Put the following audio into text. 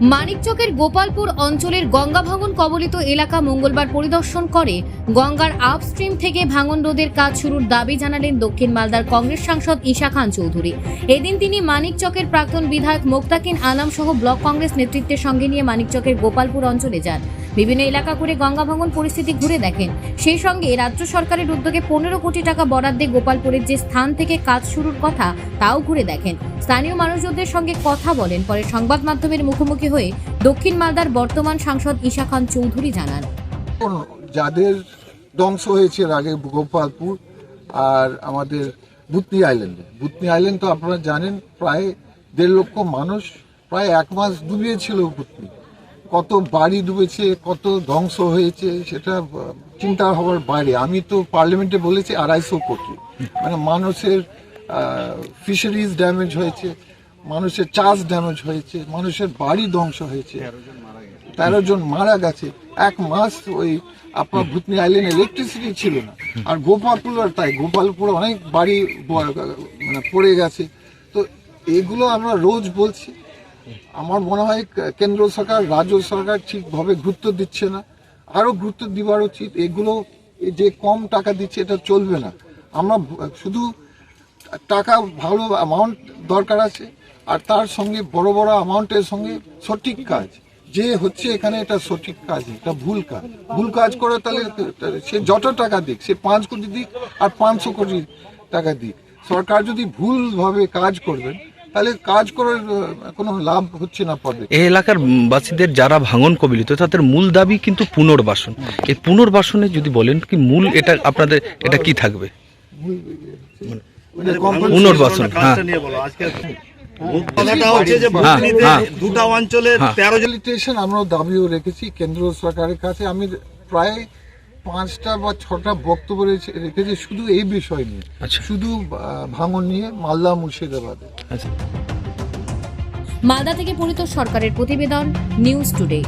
মানিকচকের গোপালপুর অঞ্চলের গঙ্গা ভাঙন কবলিত এলাকা মঙ্গলবার পরিদর্শন করে। গঙ্গার আপস্ট্রিম থেকে ভাঙন রোধের কাজ শুরুর দাবি জানালেন দক্ষিণ মালদার কংগ্রেস সাংসদ ঈশা খান চৌধুরী। এদিন তিনি মানিকচকের প্রাক্তন বিধায়ক মোক্তাকিন আনাম সহ ব্লক কংগ্রেস নেতৃত্বের সঙ্গে নিয়ে মানিকচকের গোপালপুর অঞ্চলে যান। বিভিন্ন এলাকা ঘুরে গঙ্গা ভাঙন পরিস্থিতি ঘুরে দেখেন। সেই সঙ্গে রাজ্য সরকারের উদ্যোগে পনেরো কোটি টাকা বরাদ্দে গোপালপুরের যে স্থান থেকে কাজ শুরুর কথা, তাও ঘুরে দেখেন। স্থানীয় মানুষজনদের সঙ্গে কথা বলেন, পরে সংবাদ মাধ্যমের মুখোমুখি হয়ে দক্ষিণ মালদার বর্তমান সাংসদ ঈশা খান চৌধুরী জানান। যাদের ধ্বংস হয়েছে আগে গোপালপুর আর আমাদের ভুতনি আইল্যান্ডে। ভুতনি আইল্যান্ড তো আপনারা জানেন, প্রায় দেড় লক্ষ মানুষ, প্রায় এক মাস ডুবিয়েছিল ভুতনি কত বাড়ি ডুবেছে কত ধ্বংস হয়েছে সেটা চিন্তা হওয়ার বাইরে। আমি তো পার্লামেন্টে বলেছি আড়াইশো কোটি। মানে মানুষের ফিশারিজ ড্যামেজ হয়েছে মানুষের চাষ ড্যামেজ হয়েছে মানুষের বাড়ি ধ্বংস হয়েছে। তেরো জন মারা গেছে। এক মাস ওই আপনার ভুতনি আইল্যান্ড ইলেকট্রিসিটি ছিল না। আর গোপালপুর আর তাই গোপালপুর অনেক বাড়ি মানে পড়ে গেছে। তো এগুলো আমরা রোজ বলছি। আমার মনে হয় কেন্দ্র সরকার, রাজ্য সরকার ঠিকভাবে গুরুত্ব দিচ্ছে না। আরও গুরুত্ব দেওয়ার উচিত, এগুলো যে কম টাকা দিচ্ছে, এটা চলবে না। আমরা শুধু টাকা ভালো অ্যামাউন্ট দরকার আছে, আর তার সঙ্গে বড় বড় অ্যামাউন্টের সঙ্গে সঠিক কাজ। যে হচ্ছে এখানে এটা সঠিক কাজ, এটা ভুল কাজ। ভুল কাজ করে তাহলে সে যত টাকা দিক, সে পাঁচ কোটি দিক আর পাঁচশো কোটি টাকা দিক। সরকার যদি ভুলভাবে কাজ করবেন তাহলে কাজ করার কোনো লাভ হচ্ছে না পরে এই এলাকার বাসীদের যারা ভাঙন কবলিত তাদের মূল দাবি কিন্তু পুনর্বাসন। এই পুনর্বাসনে যদি বলেন কি মূল এটা আপনাদের এটা কি থাকবে? মানে পুনর্বাসন হ্যাঁ। কথাটা হচ্ছে যে হ্যাঁ, হ্যাঁ। দুটা অঞ্চলের হ্যাঁ। তেরো আমরা দাবিও রেখেছি কেন্দ্র সরকারের কাছে আমি প্রায় পাঁচটা বা ছটা বক্তব্য রেখেছে শুধু এই বিষয় নিয়ে। আচ্ছা। শুধু ভাঙন নিয়ে মালদা মুর্শিদাবাদে। আচ্ছা। মালদা থেকে পরিত সরকারের প্রতিবেদন নিউজ টুডে।